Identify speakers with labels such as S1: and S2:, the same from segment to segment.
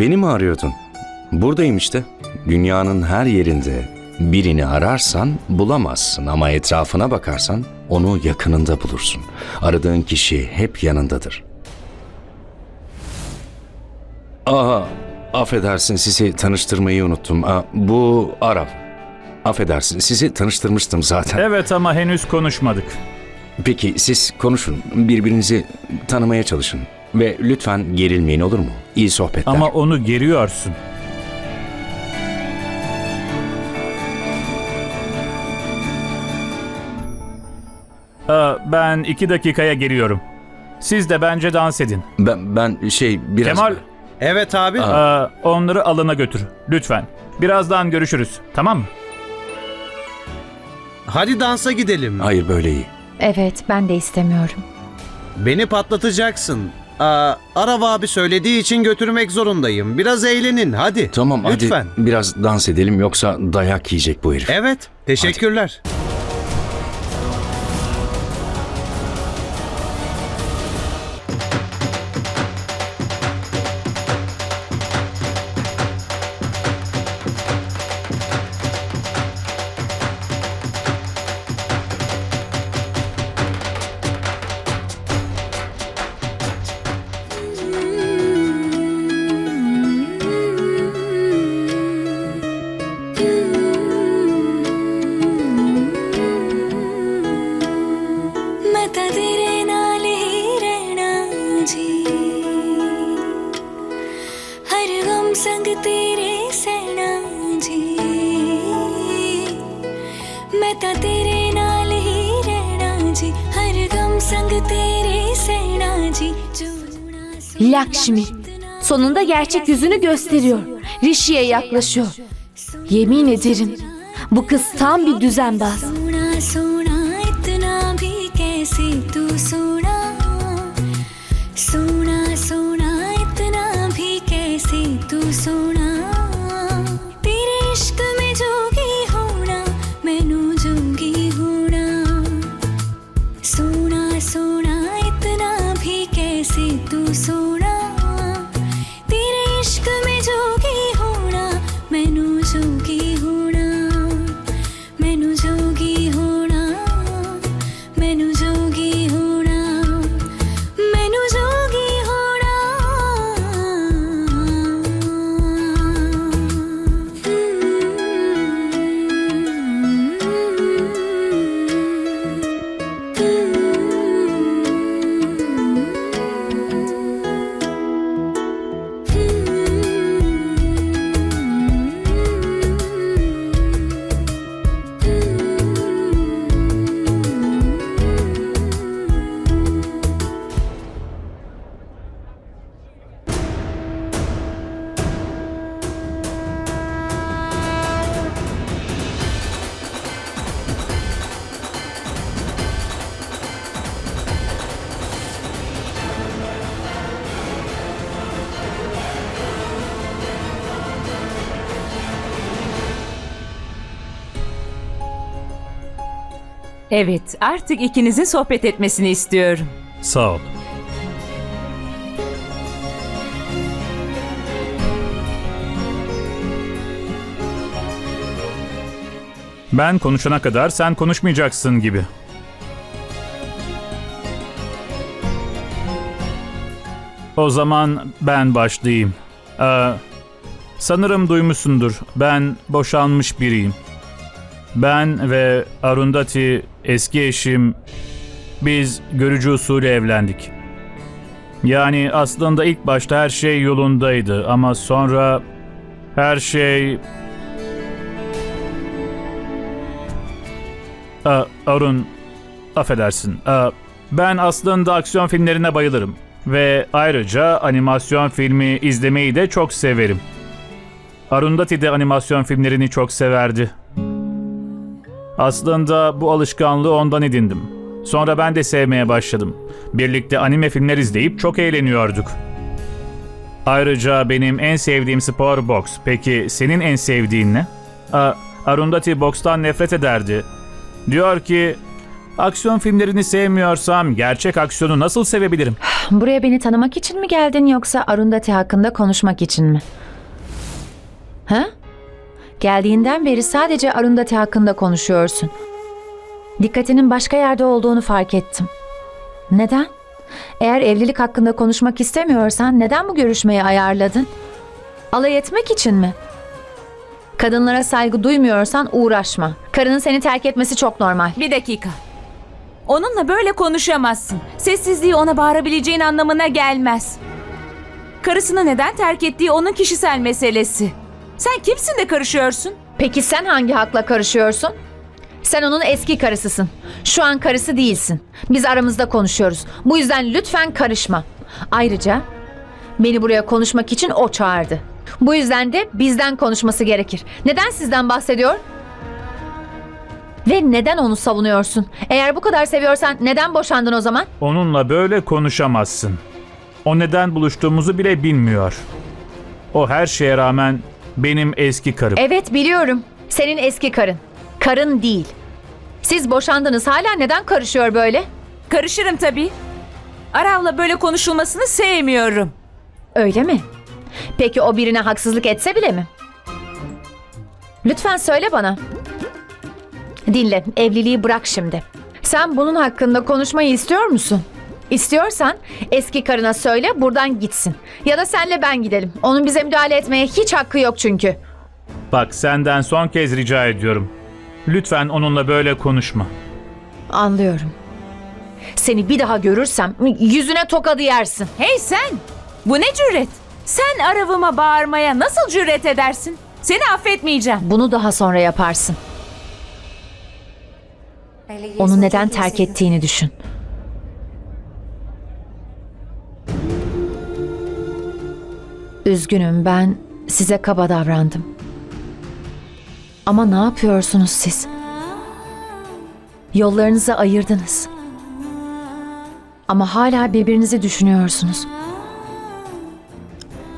S1: Beni mi arıyordun? Buradayım işte. Dünyanın her yerinde birini ararsan bulamazsın ama etrafına bakarsan onu yakınında bulursun. Aradığın kişi hep yanındadır. Aa, affedersin sizi tanıştırmayı unuttum. Aa, bu Arap. Affedersin sizi tanıştırmıştım zaten.
S2: Evet ama henüz konuşmadık.
S1: Peki siz konuşun, birbirinizi tanımaya çalışın. Ve lütfen gerilmeyin olur mu? İyi sohbetler.
S2: Ama onu geriyorsun. Aa, ben iki dakikaya geliyorum. Siz de bence dans edin.
S1: Ben, ben şey biraz...
S2: Kemal,
S3: Evet abi.
S2: aa, onları alana götür. Lütfen. Birazdan görüşürüz. Tamam mı?
S3: Hadi dansa gidelim.
S1: Hayır böyle iyi.
S4: Evet, ben de istemiyorum.
S3: Beni patlatacaksın. Aa, Arav abi söylediği için götürmek zorundayım. Biraz eğlenin hadi.
S1: Tamam
S3: Lütfen.
S1: hadi biraz dans edelim yoksa dayak yiyecek bu herif.
S3: Evet. Teşekkürler.
S5: ਮੈਂ ਤਾਂ ਤੇਰੇ ਨਾਲ ਹੀ ਰਹਿਣਾ ਜੀ ਹਰ ਗਮ ਸੰਗ ਤੇਰੇ ਸਹਿਣਾ ਜੀ ਜੁੜਨਾ
S6: Lakshmi. Sonunda gerçek yüzünü gösteriyor. Rishi'ye yaklaşıyor. Yemin ederim bu kız tam bir düzenbaz.
S7: Evet, artık ikinizin sohbet etmesini istiyorum.
S2: Sağ ol. Ben konuşana kadar sen konuşmayacaksın gibi. O zaman ben başlayayım. Ee, sanırım duymuşsundur. Ben boşanmış biriyim. Ben ve Arundhati eski eşim biz görücü usulü evlendik. Yani aslında ilk başta her şey yolundaydı ama sonra her şey... Aa, Arun, affedersin. Aa, ben aslında aksiyon filmlerine bayılırım. Ve ayrıca animasyon filmi izlemeyi de çok severim. Arundhati de animasyon filmlerini çok severdi. Aslında bu alışkanlığı ondan edindim. Sonra ben de sevmeye başladım. Birlikte anime filmler izleyip çok eğleniyorduk. Ayrıca benim en sevdiğim spor boks. Peki senin en sevdiğin ne? A- Arundhati bokstan nefret ederdi. Diyor ki Aksiyon filmlerini sevmiyorsam gerçek aksiyonu nasıl sevebilirim?
S4: Buraya beni tanımak için mi geldin yoksa Arundhati hakkında konuşmak için mi? Ha? Geldiğinden beri sadece Arundhati hakkında konuşuyorsun. Dikkatinin başka yerde olduğunu fark ettim. Neden? Eğer evlilik hakkında konuşmak istemiyorsan neden bu görüşmeyi ayarladın? Alay etmek için mi? Kadınlara saygı duymuyorsan uğraşma. Karının seni terk etmesi çok normal.
S7: Bir dakika. Onunla böyle konuşamazsın. Sessizliği ona bağırabileceğin anlamına gelmez. Karısını neden terk ettiği onun kişisel meselesi. Sen kimsin de karışıyorsun?
S4: Peki sen hangi hakla karışıyorsun? Sen onun eski karısısın. Şu an karısı değilsin. Biz aramızda konuşuyoruz. Bu yüzden lütfen karışma. Ayrıca beni buraya konuşmak için o çağırdı. Bu yüzden de bizden konuşması gerekir. Neden sizden bahsediyor? Ve neden onu savunuyorsun? Eğer bu kadar seviyorsan neden boşandın o zaman?
S2: Onunla böyle konuşamazsın. O neden buluştuğumuzu bile bilmiyor. O her şeye rağmen benim eski karım.
S4: Evet biliyorum. Senin eski karın. Karın değil. Siz boşandınız hala neden karışıyor böyle?
S7: Karışırım tabii. Arav'la böyle konuşulmasını sevmiyorum.
S4: Öyle mi? Peki o birine haksızlık etse bile mi? Lütfen söyle bana. Dinle, evliliği bırak şimdi. Sen bunun hakkında konuşmayı istiyor musun? İstiyorsan eski karına söyle buradan gitsin. Ya da senle ben gidelim. Onun bize müdahale etmeye hiç hakkı yok çünkü.
S2: Bak senden son kez rica ediyorum. Lütfen onunla böyle konuşma.
S4: Anlıyorum. Seni bir daha görürsem yüzüne tokadı yersin.
S7: Hey sen! Bu ne cüret? Sen Arav'ıma bağırmaya nasıl cüret edersin? Seni affetmeyeceğim.
S4: Bunu daha sonra yaparsın. Onu neden terk ettiğini düşün. Üzgünüm ben size kaba davrandım. Ama ne yapıyorsunuz siz? Yollarınızı ayırdınız. Ama hala birbirinizi düşünüyorsunuz.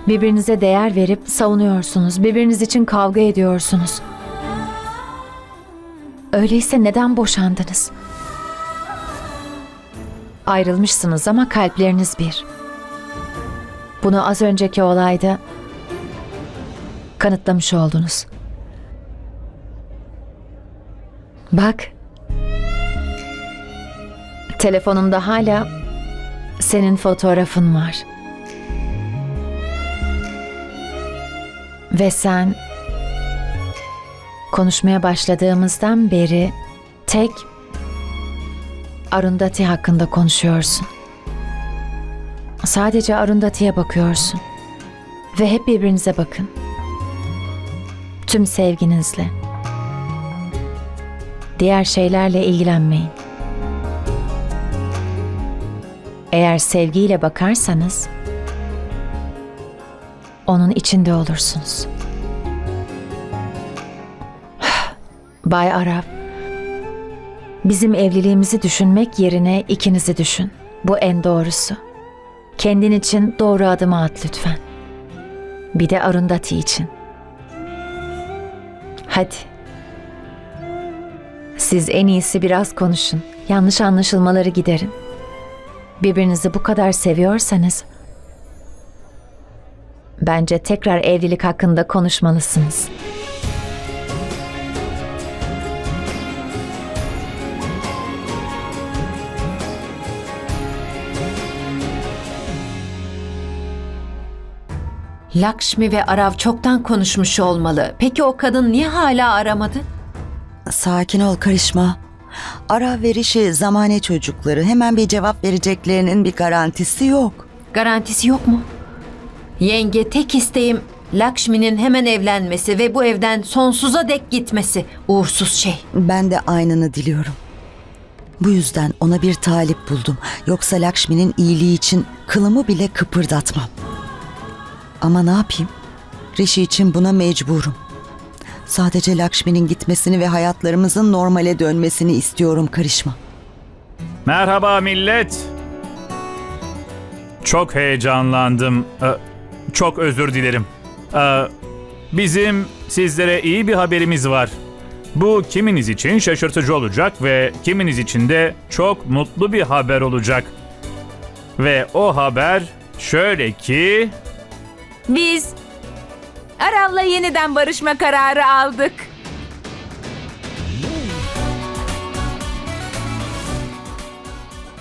S4: Birbirinize değer verip savunuyorsunuz. Birbiriniz için kavga ediyorsunuz. Öyleyse neden boşandınız? Ayrılmışsınız ama kalpleriniz bir. Bunu az önceki olayda kanıtlamış oldunuz. Bak. Telefonumda hala senin fotoğrafın var. Ve sen konuşmaya başladığımızdan beri tek Arundhati hakkında konuşuyorsun. Sadece Arundhati'ye bakıyorsun. Ve hep birbirinize bakın. Tüm sevginizle. Diğer şeylerle ilgilenmeyin. Eğer sevgiyle bakarsanız onun içinde olursunuz. Bay Arap, bizim evliliğimizi düşünmek yerine ikinizi düşün. Bu en doğrusu. Kendin için doğru adımı at lütfen. Bir de Arundhati için. Hadi. Siz en iyisi biraz konuşun. Yanlış anlaşılmaları giderin. Birbirinizi bu kadar seviyorsanız bence tekrar evlilik hakkında konuşmalısınız.
S8: Lakşmi ve Arav çoktan konuşmuş olmalı. Peki o kadın niye hala aramadı?
S9: Sakin ol karışma. Ara verişi zamane çocukları hemen bir cevap vereceklerinin bir garantisi yok.
S8: Garantisi yok mu? Yenge tek isteğim Lakşmi'nin hemen evlenmesi ve bu evden sonsuza dek gitmesi. Uğursuz şey.
S9: Ben de aynını diliyorum. Bu yüzden ona bir talip buldum. Yoksa Lakşmi'nin iyiliği için kılımı bile kıpırdatmam. Ama ne yapayım? Rishi için buna mecburum. Sadece Lakşmi'nin gitmesini ve hayatlarımızın normale dönmesini istiyorum karışma.
S2: Merhaba millet. Çok heyecanlandım. Ee, Çok özür dilerim. Ee, Bizim sizlere iyi bir haberimiz var. Bu kiminiz için şaşırtıcı olacak ve kiminiz için de çok mutlu bir haber olacak. Ve o haber şöyle ki
S7: Biz Arav'la yeniden barışma kararı aldık.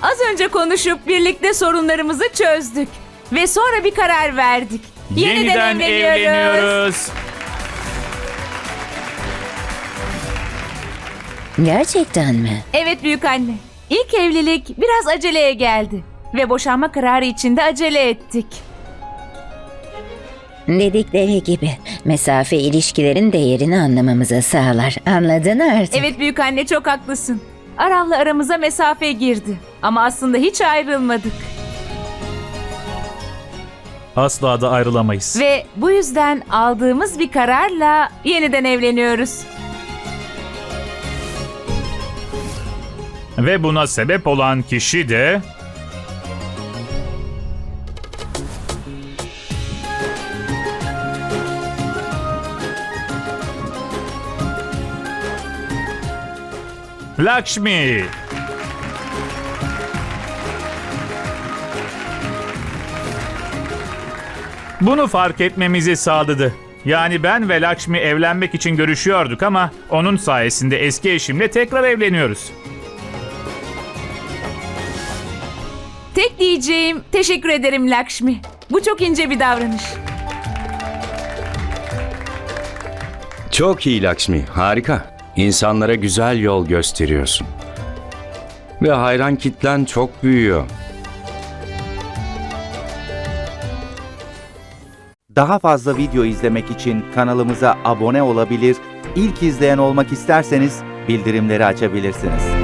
S7: Az önce konuşup birlikte sorunlarımızı çözdük ve sonra bir karar verdik.
S2: yeniden, evleniyoruz.
S10: Gerçekten mi?
S7: Evet büyük anne. İlk evlilik biraz aceleye geldi ve boşanma kararı için de acele ettik.
S10: Dedikleri gibi mesafe ilişkilerin değerini anlamamıza sağlar. Anladın artık.
S7: Evet büyük anne çok haklısın. Arav'la aramıza mesafe girdi ama aslında hiç ayrılmadık.
S2: Asla da ayrılamayız.
S7: Ve bu yüzden aldığımız bir kararla yeniden evleniyoruz.
S2: Ve buna sebep olan kişi de Lakshmi. Bunu fark etmemizi sağladı. Yani ben ve Lakshmi evlenmek için görüşüyorduk ama onun sayesinde eski eşimle tekrar evleniyoruz.
S7: Tek diyeceğim teşekkür ederim Lakshmi. Bu çok ince bir davranış.
S1: Çok iyi Lakshmi, harika. İnsanlara güzel yol gösteriyorsun. Ve hayran kitlen çok büyüyor.
S11: Daha fazla video izlemek için kanalımıza abone olabilir, ilk izleyen olmak isterseniz bildirimleri açabilirsiniz.